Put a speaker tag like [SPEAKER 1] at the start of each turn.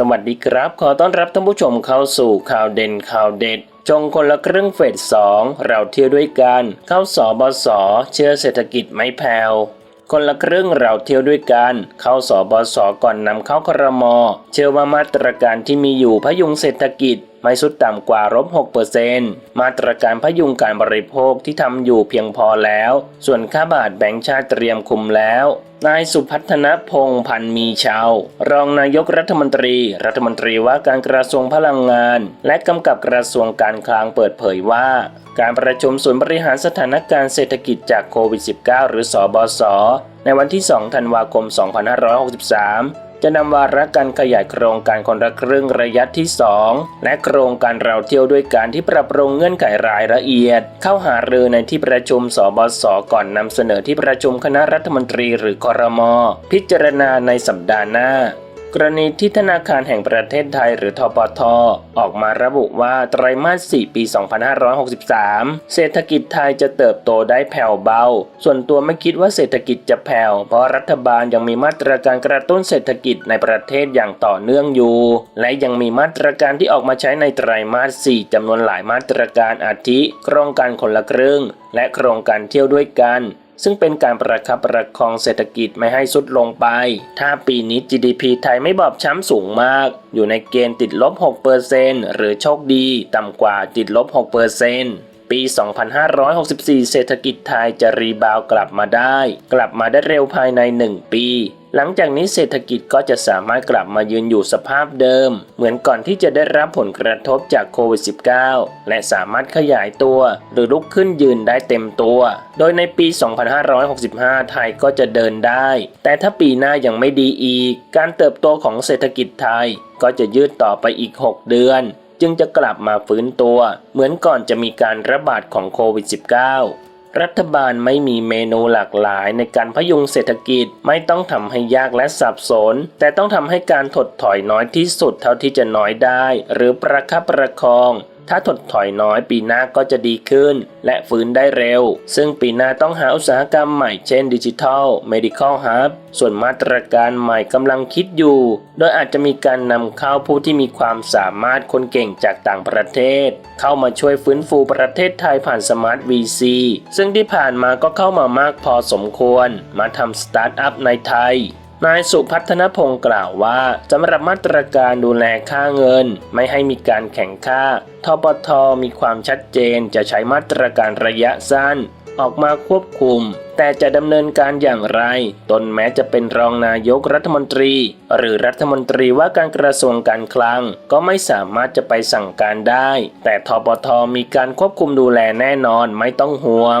[SPEAKER 1] สวัสดีครับ ขอต้อนรับท่านผู้ชมเข้าสู่ข่าวเด่นข่าวเด็ด จงคนละครึ่งเฟสสองเราเที่ยวด้วยกัน เข้าสอบสเชื่อเศรษฐกิจไม่แผ่วคนละครึ่งเราเที่ยวด้วยกัน เข้าสอบสก่อนนำเข้าครม เชื่อว่ามาตรการที่มีอยู่พยุงเศรษฐกิจ ไม่สุดต่ำกว่าลบ6%มาตรการพยุงการบริโภคที่ทำอยู่เพียงพอแล้ว ส่วนค่าบาทแบงก์ชาติเตรียมคุมแล้ว นายสุพัฒนพงษ์พันมีชาว รองนายกรัฐมนตรี รัฐมนตรีว่าการกระทรวงพลังงาน และกำกับกระทรวงการคลังเปิดเผยว่าการประชุมศูนย์บริหารสถานการณ์เศรษฐกิจจากโควิด -19 หรือสอบศในวันที่ 2 ธันวาคม 2563 จะนำวาระการขยายโครงการคนละครึ่งระยะที่ 2 และโครงการเราเที่ยวด้วยการที่ปรับปรุงเงื่อนไขรายละเอียด เข้าหารือในที่ประชุมสบสก่อนนำเสนอที่ประชุมคณะรัฐมนตรีหรือคอรมอพิจารณาในสัปดาห์หน้า กรณีที่ธนาคารแห่งประเทศไทยหรือทปทออกมาระบุว่าไตรมาส 4 ปี 2563 เศรษฐกิจไทยจะเติบโตได้แผ่วเบา ส่วนตัวไม่คิดว่าเศรษฐกิจจะแผ่ว เพราะรัฐบาลยังมีมาตรการกระตุ้นเศรษฐกิจในประเทศอย่างต่อเนื่องอยู่ และยังมีมาตรการที่ออกมาใช้ในไตรมาส 4 จำนวนหลายมาตรการอาทิ โครงการคนละครึ่ง และโครงการเที่ยวด้วยกัน ซึ่งเป็นการประคับประคองเศรษฐกิจไม่ให้สุดลงไป ถ้าปีนี้ GDP ไทยไม่บอบช้ำสูงมาก อยู่ในเกณฑ์ติดลบ 6%หรือโชคดี ต่ำกว่าติดลบ 6% ปี 2564 เศรษฐกิจไทยจะรีบาวกลับมาได้ กลับมาได้เร็วภายใน 1 ปีหลังจากนี้เศรษฐกิจก็จะสามารถกลับมายืนอยู่สภาพเดิม เหมือนก่อนที่จะได้รับผลกระทบจากโควิด -19 และสามารถขยายตัว หรือลุกขึ้นยืนได้เต็มตัว โดยในปี 2565 ไทยก็จะเดินได้ แต่ถ้าปีหน้ายังไม่ดีอีก การเติบโตของเศรษฐกิจไทยก็จะยืดต่อไปอีก 6 เดือน จึงจะกลับมาฟื้นตัว เหมือนก่อนจะมีการระบาดของโควิด -19 รัฐบาลไม่มีเมนูหลากหลายในการพยุงเศรษฐกิจไม่ต้องทำให้ยากและสับสน แต่ต้องทำให้การถดถอยน้อยที่สุดเท่าที่จะน้อยได้ หรือประคับประคอง ถ้าถดถอยน้อยปีหน้าก็จะดีขึ้น และฟื้นได้เร็ว ซึ่งปีหน้าต้องหาอุตสาหกรรมใหม่เช่นดิจิทัล medical hub ส่วนมาตรการใหม่กำลังคิดอยู่ โดยอาจจะมีการนำเข้าผู้ที่มีความสามารถคนเก่งจากต่างประเทศ เข้ามาช่วยฟื้นฟูประเทศไทยผ่านสมาร์ท VC ซึ่งที่ผ่านมาก็เข้ามามากพอสมควร มาทำสตาร์ทอัพในไทย นายสุพัฒนพงศ์กล่าวว่าสำหรับมาตรการดูแลค่าเงิน ไม่ให้มีการแข่งค่า ทปทมีความชัดเจนจะใช้มาตรการระยะสั้น ออกมาควบคุม แต่จะดำเนินการอย่างไร ตนแม้จะเป็นรองนายกรัฐมนตรี หรือรัฐมนตรีว่าการกระทรวงการคลัง ก็ไม่สามารถจะไปสั่งการได้ แต่ทปทมีการควบคุมดูแลแน่นอนไม่ต้องห่วง